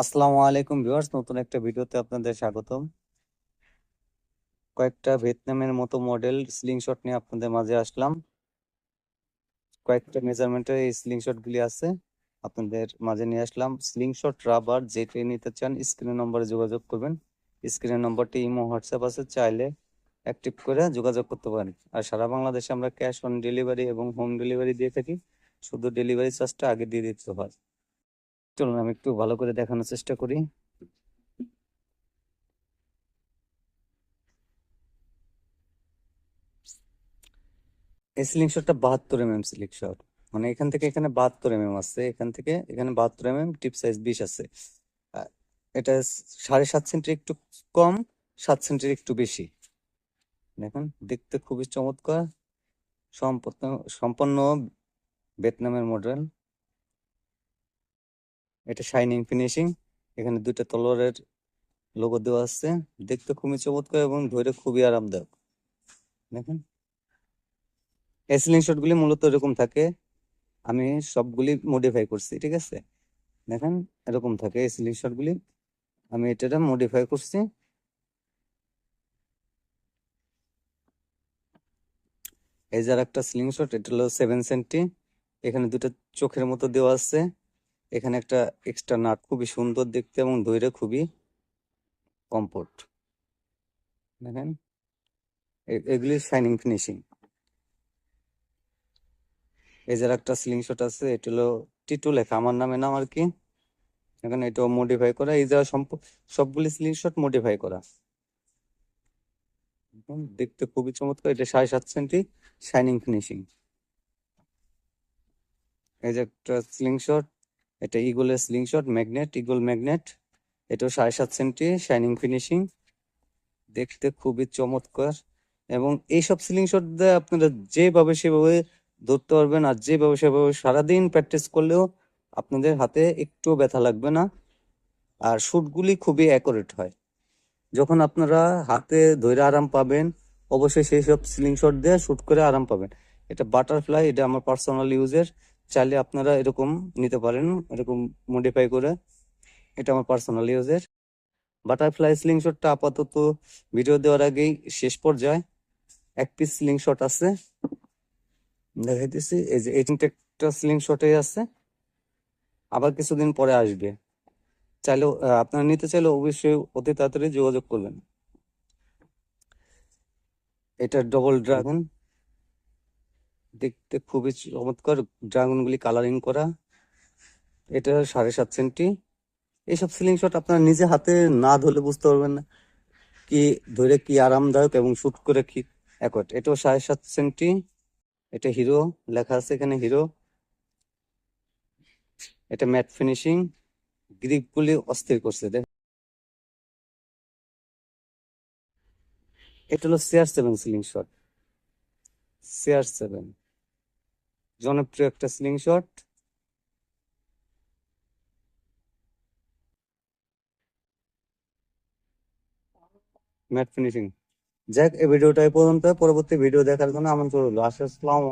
আসসালামু আলাইকুম ভিউয়ার্স, নতুন একটা ভিডিওতে আপনাদের স্বাগতম। কয়েকটা ভিয়েতনামের মতো মডেল স্লিংশট নিয়ে আপনাদের মাঝে আসলাম। কয়েকটা মেজারমেন্টের এই স্লিংশট গুলি আছে, আপনাদের মাঝে নিয়ে আসলাম। স্লিংশট রাবার যেটি নিতে চান স্ক্রিন নম্বরে যোগাযোগ করবেন। স্ক্রিনের নম্বরটি ইমো হোয়াটসঅ্যাপ আছে, চাইলে অ্যাক্টিভ করে যোগাযোগ করতে পারেন। আর সারা বাংলাদেশে আমরা ক্যাশ অন ডেলিভারি এবং হোম ডেলিভারি দিয়ে থাকি। শুধু ডেলিভারি চার্জটা আগে দিয়ে দিতে হয়। চলুন, আমি একটু ভালো করে দেখানোর চেষ্টা করি। এই বাহাত্তর এম এম সিলিং শট। মানে এখান থেকে এখানে বাহাত্তর এম এম আছে, এখান থেকে এখানে বাহাত্তর এম এম টিপ সাইজ বিশ আছে। এটা সাড়ে সাত সেন্টির একটু কম, সাত সেন্টির একটু বেশি। দেখুন, দেখতে খুবই চমৎকার। সম্পন্ন সম্পন্ন ভিয়েতনামের মডেল। এটা শাইনিং ফিনিশিং এখানে দুইটা তলোয়ারের লোগো দেওয়া আছে। দেখতে খুবই চমৎকার এবং ধরে খুবই আরামদায়ক। দেখেন। এই সিলিং শট গুলি মূলত এরকম থাকে। আমি সবগুলি মডিফাই করছি, ঠিক আছে? দেখেন, এরকম থাকে এই সিলিং শট গুলি। আমি এটা মডিফাই করছি। এই যে আর একটা স্লিং শট এটা হলো সেভেন সেন্টি এখানে দুটো চোখের মতো দেওয়া আছে। এখানে একটা এক্সট্রা নাট খুবই সুন্দর দেখতে এবং দৈরে খুবই কমফোর্ট দেখেন এগুলি শাইনিং ফিনিশিং এই যে আর একটা স্লিং শট আছে, এটা হলো টিটু লেখা, আমার নামে নাম আর কি। এখানে এটাও মডিফাই করা, এই যা সম্প- সবগুলি স্লিং শট মডিফাই করা দেখতে খুবই চমৎকার, এটা সাড়ে সাত সেন্টি শাইনিং ফিনিশিং এই যে একটা স্লিং শট এটা ইগলের sling shot magnet eagle magnet এটাও সাড়ে সাত সেন্টি শাইনিং ফিনিশিং দেখতে খুবই চমৎকার। এবং এইসব সিলিং শট দিয়ে আপনারা যেভাবে সেভাবে ধরতে পারবেন আর যেভাবে সেভাবে সারাদিন প্র্যাকটিস করলেও আপনাদের হাতে একটু ব্যথা লাগবে না। আর শুটগুলি খুবই অ্যাকুরেট হয়। যখন আপনারা হাতে ধরে আরাম পাবেন, অবশ্যই সেই সব সিলিং শট দিয়ে শুট করে আরাম পাবেন। এটা বাটারফ্লাই এটা আমার পার্সোনাল ইউজের চাইলে আপনারা এরকম নিতে পারেন এরকম মডিফাই করে। এটা আমার পার্সোনাল ইউজের বাটারফ্লাই স্লিং শটটা আপাতত ভিডিও দেওয়ার আগেই শেষ পর্যায়ে এক পিস স্লিং শট আছে। দেখাইতেছি এই যে এই তিনটে একটা স্লিং শটে আছে। আবার কিছুদিন পরে আসবে। চাইলেও আহ, আপনারা নিতে চাইলে অবশ্যই অতি তাড়াতাড়ি যোগাযোগ করবেন। এটা ডবল ড্রাগন দেখতে খুবই চমৎকার। ড্রাগন গুলি কালারিং করা। এটা সাড়ে সাত সেন্টি। এইসব সিলিং শট আপনারা নিজে হাতে না ধরলে বুঝতে পারবেন না কি ধরে কি আরামদায়ক এবং শুট করে কি একট এটাও সাড়ে সাত সেন্টি। এটা হিরো, লেখা আছে এখানে হিরো। এটা ম্যাট ফিনিশিং। গ্রিপ গুলি অস্থির করছে, দেখ। এটা হলো CR seven sling shot. CR seven. জনপ্রিয় একটা স্লিংশট ম্যাট ফিনিশিং যাক, এই ভিডিওটা এই পর্যন্ত পরবর্তী ভিডিও দেখার জন্য আমন্ত্রণ রইল। আসসালাম